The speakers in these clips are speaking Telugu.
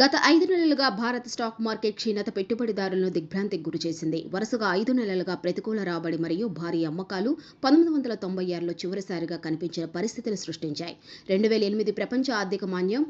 గత ఐదు నెలలుగా భారత స్టాక్ మార్కెట్ క్షీణత పెట్టుబడిదారులను దిగ్భ్రాంతికి గురిచేసింది. వరుసగా ఐదు నెలలుగా ప్రతికూల రాబడి మరియు భారీ అమ్మకాలు పంతొమ్మిది వందల తొంభై ఆరులో చివరిసారిగా కనిపించిన పరిస్థితులు సృష్టించాయి. రెండు వేల ఎనిమిది ప్రపంచ ఆర్థిక మాన్యం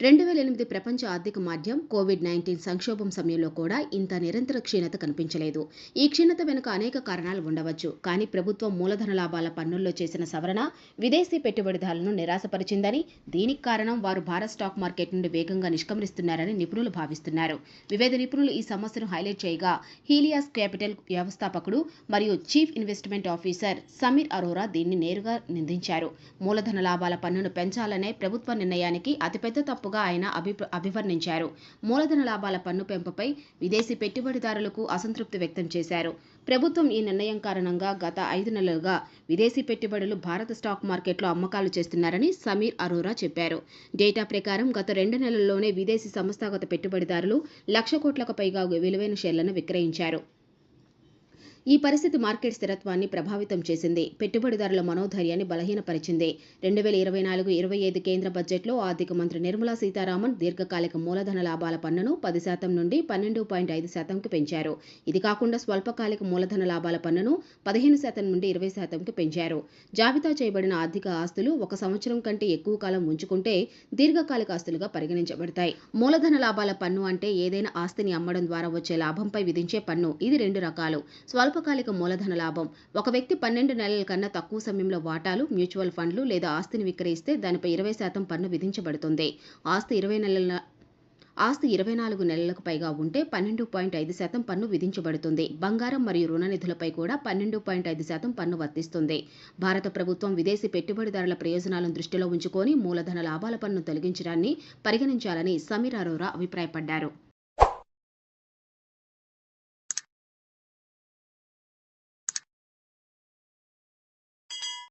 రెండు వేల ఎనిమిది ప్రపంచ ఆర్థిక మాధ్యం కోవిడ్ నైన్టీన్ సంక్షోభం సమయంలో కూడా ఇంత నిరంతర క్షీణత కనిపించలేదు. ఈ క్షీణత వెనుక అనేక కారణాలు ఉండవచ్చు. కానీ ప్రభుత్వం మూలధన లాభాల పన్నుల్లో చేసిన సవరణ విదేశీ పెట్టుబడిదారులను నిరాశపరిచిందని దీనికి కారణం వారు భారత్ స్టాక్ మార్కెట్ నుండి వేగంగా నిష్క్రమిస్తున్నారని నిపుణులు భావిస్తున్నారు. వివిధ నిపుణులు ఈ సమస్యను హైలైట్ చేయగా హీలియాస్ క్యాపిటల్ వ్యవస్థాపకుడు మరియు chief investment officer Sameer Arora దీన్ని నేరుగా నిందించారు. మూలధన లాభాల పన్నును పెంచాలనే ప్రభుత్వ నిర్ణయానికి అతిపెద్ద తప్పు తప్పుగా ఆయన అభి అభివర్ణించారు. మూలధన లాభాల పన్ను పెంపుపై విదేశీ పెట్టుబడిదారులకు అసంతృప్తి వ్యక్తం చేశారు. ప్రభుత్వం ఈ నిర్ణయం కారణంగా గత ఐదు నెలలుగా విదేశీ పెట్టుబడులు భారత స్టాక్ మార్కెట్లో అమ్మకాలు చేస్తున్నారని సమీర్ అరోరా చెప్పారు. డేటా ప్రకారం గత రెండు నెలల్లోనే విదేశీ సంస్థాగత పెట్టుబడిదారులు లక్ష కోట్లకు పైగా విలువైన షేర్లను విక్రయించారు. ఈ పరిస్థితి మార్కెట్ స్థిరత్వాన్ని ప్రభావితం చేసింది. పెట్టుబడిదారుల మనోధైర్యాన్ని బలహీనపరిచింది. రెండు వేల ఇరవై నాలుగు ఇరవై ఐదు కేంద్ర బడ్జెట్లో ఆర్థిక మంత్రి నిర్మలా సీతారామన్ దీర్ఘకాలిక మూలధన లాభాల పన్నును పది శాతం నుండి పన్నెండు పాయింట్ ఐదు శాతంకి పెంచారు. ఇది కాకుండా స్వల్పకాలిక మూలధన లాభాల పన్నును పదిహేను శాతం నుండి ఇరవై శాతంకి పెంచారు. జాబితా చేయబడిన ఆర్థిక ఆస్తులు ఒక సంవత్సరం కంటే ఎక్కువ కాలం ఉంచుకుంటే దీర్ఘకాలిక ఆస్తులుగా పరిగణించబడతాయి. మూలధన లాభాల పన్ను అంటే ఏదైనా ఆస్తిని అమ్మడం ద్వారా వచ్చే లాభంపై విధించే పన్ను. ఇది రెండు రకాలు. స్వల్ప స్వల్పకాలిక మూలధన లాభం. ఒక వ్యక్తి పన్నెండు నెలల కన్నా తక్కువ సమయంలో వాటాలు మ్యూచువల్ ఫండ్లు లేదా ఆస్తిని విక్రయిస్తే దానిపై ఇరవై శాతం పన్ను విధించబడుతుంది. ఆస్తి ఇరవై నెలల ఆస్తి ఇరవై నాలుగు నెలలకు పైగా ఉంటే పన్నెండు పాయింట్ ఐదు శాతం పన్ను విధించబడుతుంది. బంగారం మరియు రుణ నిధులపై కూడా పన్నెండు పాయింట్ ఐదు శాతం పన్ను వర్తిస్తుంది. భారత ప్రభుత్వం విదేశీ పెట్టుబడిదారుల ప్రయోజనాలను దృష్టిలో ఉంచుకొని మూలధన లాభాల పన్ను తొలగించడాన్ని పరిగణించాలని సమీర్ అరోరా అభిప్రాయపడ్డారు.